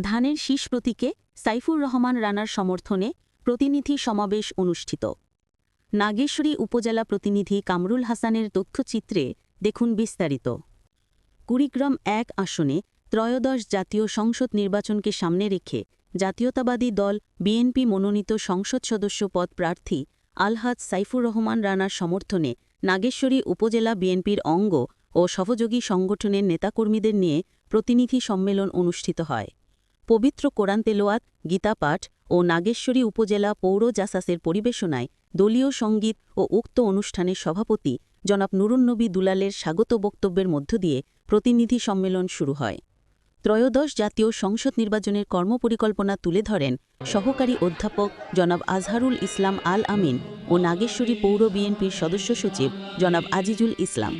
ধানের শীষ প্রতীকে সাইফুর রহমান রানার সমর্থনে প্রতিনিধি সমাবেশ অনুষ্ঠিত। নাগেশ্বরী উপজেলা প্রতিনিধি কামরুল হাসানের তথ্যচিত্রে দেখুন বিস্তারিত। কুড়িগ্রাম এক আসনে ত্রয়োদশ জাতীয় সংসদ নির্বাচনকে সামনে রেখে জাতীয়তাবাদী দল বিএনপি মনোনীত সংসদ সদস্য পদ প্রার্থী আলহাজ সাইফুর রহমান রানার সমর্থনে নাগেশ্বরী উপজেলা বিএনপির অঙ্গ ও সহযোগী সংগঠনের নেতাকর্মীদের নিয়ে প্রতিনিধি সম্মেলন অনুষ্ঠিত হয়। পবিত্র কোরআন তেলোয়াত গীতাপাঠ ও নাগেশ্বরী উপজেলা পৌর জাসাসের পরিবেশনায় দলীয় সংগীত ও উক্ত অনুষ্ঠানের সভাপতি জনাব নুরুন্নবী দুলালের স্বাগত বক্তব্যের মধ্য দিয়ে প্রতিনিধি সম্মেলন শুরু হয়। ত্রয়োদশ জাতীয় সংসদ নির্বাচনের কর্মপরিকল্পনা তুলে ধরেন সহকারী অধ্যাপক জনাব আজহারুল ইসলাম আল আমিন ও নাগেশ্বরী পৌর বিএনপির সদস্য সচিব জনাব আজিজুল ইসলাম।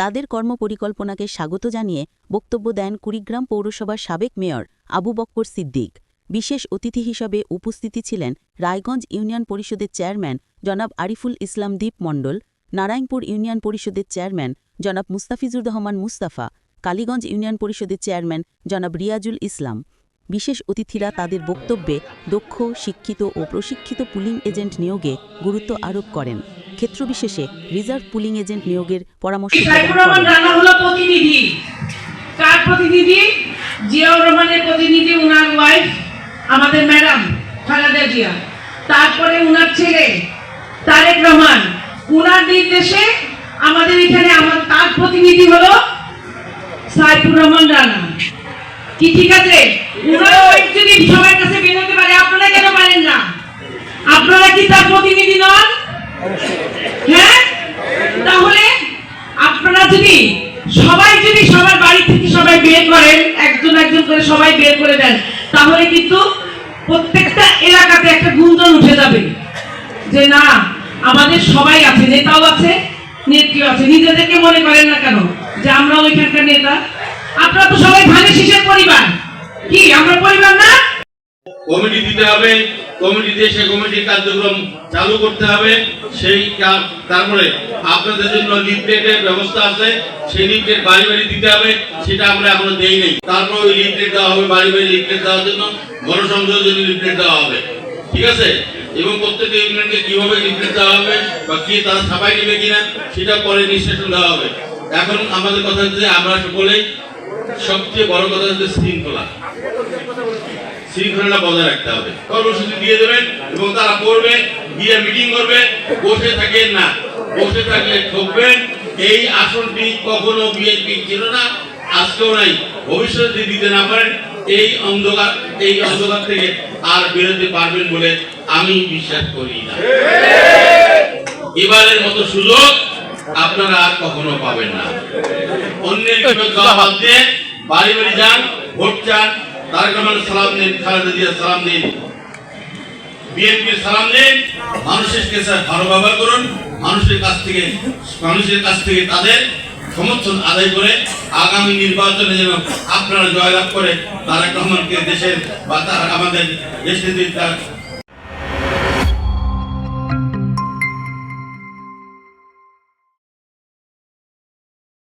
তাদের কর্মপরিকল্পনাকে স্বাগত জানিয়ে বক্তব্য দেন কুড়িগ্রাম পৌরসভার সাবেক মেয়র আবু বক্কর সিদ্দিক। বিশেষ অতিথি হিসাবে উপস্থিতি ছিলেন রায়গঞ্জ ইউনিয়ন পরিষদের চেয়ারম্যান জনাব আরিফুল ইসলাম দ্বীপ মণ্ডল, নারায়ণপুর ইউনিয়ন পরিষদের চেয়ারম্যান জনাব মুস্তাফিজুর রহমান মুস্তাফা, কালীগঞ্জ ইউনিয়ন পরিষদের চেয়ারম্যান জনাব রিয়াজুল ইসলাম। বিশেষ অতিথিরা তাদের বক্তব্যে দক্ষ শিক্ষিত ও প্রশিক্ষিত পুলিং এজেন্ট নিয়োগে গুরুত্ব আরোপ করেন। ক্ষেত্রবিশেষে রিজার্ভ পুলিং এজেন্ট নিয়োগের পরামর্শ প্রদান সাইফুর রহমান করেন। রানা হলো প্রতিনিধি। কার প্রতিনিধি? জিয়াউর রহমানের প্রতিনিধি উনার ওয়াইফ আমাদের ম্যাডাম খালেদা জিয়া। তারপরে উনার ছেলে তারেক রহমান। উনার নির্দেশে আমাদের এখানে আমার তার প্রতিনিধি হলো সাইফুর রহমান রানা। কি ঠিক আছে? উনার ওয়াইফ যদি সবার কাছে বের হতে পারে আপনারা কেন পারেন না? আপনারা কি তার প্রতিনিধি নন? হ্যাঁ? তাহলে আপনারা যদি সবাই যদি সবার বাড়ি থেকে সবাই বের করেন একজন একজন করে সবাই বের করে দেন তাহলে কিন্তু প্রত্যেকটা এলাকাতে একটা গুঞ্জন উঠে যাবে যে না আমাদের সবাই আছে নেতাও আছে নেত্রীও আছে। নিজেদেরকে মনে করেন না কেন যে আমরা ওইখানকার নেতা? আপনারা তো সবাই ধানের শীষের পরিবার। কি, আমরা পরিবার না? কমিটি দিতে হবে কমিটি দিয়ে সেই কমিটির কার্যক্রম চালু করতে হবে, সেই তারপরে আপনাদের জন্য লিফলেটের ব্যবস্থা আছে, সেই লিফলেট বাড়ি বাড়ি দিতে হবে, সেটা আমরা এখনও দেই নাই। তারপর ওই লিফলেট দেওয়া হবে বাড়ি বাড়ি লিফলেট দেওয়ার জন্য গণসংযোগের জন্য লিফলেট দেওয়া হবে। ঠিক আছে? এবং প্রত্যেকটা ইউনিয়নকে কীভাবে লিফলেট দেওয়া হবে, বা কি তারা ছাপাই নেবে কিনা, সেটা পরে নিঃশেষণ দেওয়া হবে। এখন আমাদের কথা হচ্ছে আমরা সকলেই সবচেয়ে বড় কথা হচ্ছে শৃঙ্খলা। শৃঙ্খলা বজায় রাখতে হবে। কর্মসূচি দিয়ে দেবেন এবং তারা পড়বে, গিয়ে মিটিং করবে, বসে থাকেন না। বসে থাকলে ঠকবেন। এই আসনটি কখনো বিএনপি ছিল না, আজকেও নাই। ভবিষ্যতে যদি দিতে না পারেন, এই অন্ধকার এই অন্ধকার থেকে আর বেরোতে পারবেন বলে আমি বিশ্বাস করি না। এবারের মতো সুযোগ আপনারা আর কখনো পাবেন না। অন্যের দিয়ে বাড়ি বাড়ি যান, ভোট চান তারেক রহমান সালাম দিন খালেদা জিয়া সালাম দিন বিএনপির সালাম দিন মানুষের কাছে ভালো ব্যবহার করুন, মানুষের কাছ থেকে, মানুষের কাছ থেকে তাদের সমর্থন আদায় করে আগামী নির্বাচনে যেন আপনারা জয়লাভ করে তারেক রহমানকে দেশের বা তার আমাদের দেশের